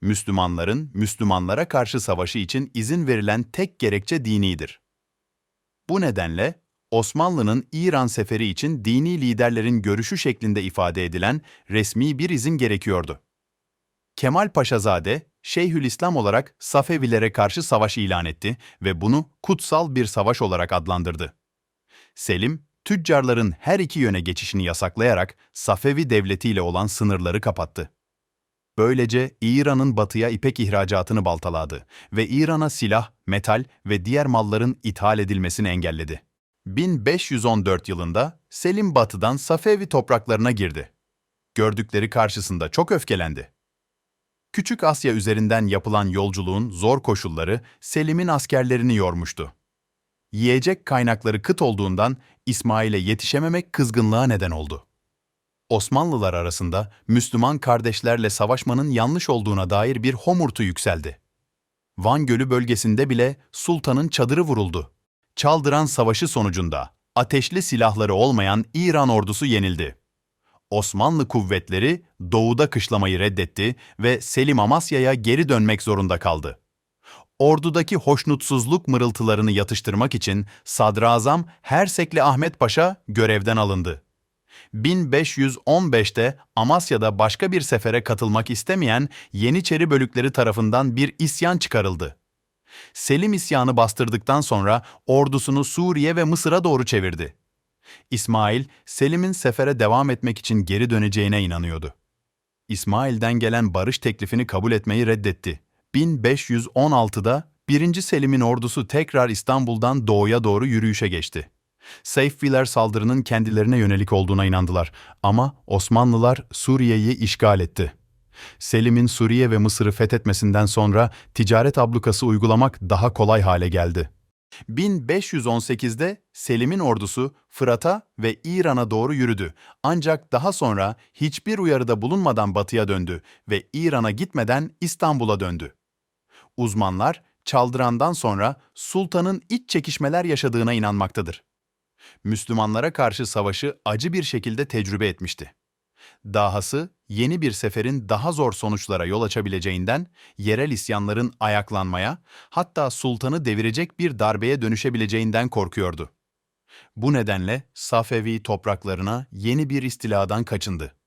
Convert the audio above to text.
Müslümanların Müslümanlara karşı savaşı için izin verilen tek gerekçe dinidir. Bu nedenle Osmanlı'nın İran seferi için dini liderlerin görüşü şeklinde ifade edilen resmi bir izin gerekiyordu. Kemal Paşazade, Şeyhülislam olarak Safevilere karşı savaş ilan etti ve bunu kutsal bir savaş olarak adlandırdı. Selim, tüccarların her iki yöne geçişini yasaklayarak Safevi devletiyle olan sınırları kapattı. Böylece İran'ın batıya ipek ihracatını baltaladı ve İran'a silah, metal ve diğer malların ithal edilmesini engelledi. 1514 yılında Selim batıdan Safevi topraklarına girdi. Gördükleri karşısında çok öfkelendi. Küçük Asya üzerinden yapılan yolculuğun zor koşulları Selim'in askerlerini yormuştu. Yiyecek kaynakları kıt olduğundan İsmail'e yetişememek kızgınlığa neden oldu. Osmanlılar arasında Müslüman kardeşlerle savaşmanın yanlış olduğuna dair bir homurtu yükseldi. Van Gölü bölgesinde bile sultanın çadırı vuruldu. Çaldıran Savaşı sonucunda ateşli silahları olmayan İran ordusu yenildi. Osmanlı kuvvetleri doğuda kışlamayı reddetti ve Selim Amasya'ya geri dönmek zorunda kaldı. Ordudaki hoşnutsuzluk mırıltılarını yatıştırmak için Sadrazam Hersekli Ahmet Paşa görevden alındı. 1515'te Amasya'da başka bir sefere katılmak istemeyen Yeniçeri bölükleri tarafından bir isyan çıkarıldı. Selim isyanı bastırdıktan sonra ordusunu Suriye ve Mısır'a doğru çevirdi. İsmail, Selim'in sefere devam etmek için geri döneceğine inanıyordu. İsmail'den gelen barış teklifini kabul etmeyi reddetti. 1516'da 1. Selim'in ordusu tekrar İstanbul'dan doğuya doğru yürüyüşe geçti. Seyfiler saldırının kendilerine yönelik olduğuna inandılar ama Osmanlılar Suriye'yi işgal etti. Selim'in Suriye ve Mısır'ı fethetmesinden sonra ticaret ablukası uygulamak daha kolay hale geldi. 1518'de Selim'in ordusu Fırat'a ve İran'a doğru yürüdü. Ancak daha sonra hiçbir uyarıda bulunmadan batıya döndü ve İran'a gitmeden İstanbul'a döndü. Uzmanlar Çaldıran'dan sonra sultanın iç çekişmeler yaşadığına inanmaktadır. Müslümanlara karşı savaşı acı bir şekilde tecrübe etmişti. Dahası yeni bir seferin daha zor sonuçlara yol açabileceğinden yerel isyanların ayaklanmaya, hatta sultanı devirecek bir darbeye dönüşebileceğinden korkuyordu. Bu nedenle Safevi topraklarına yeni bir istiladan kaçındı.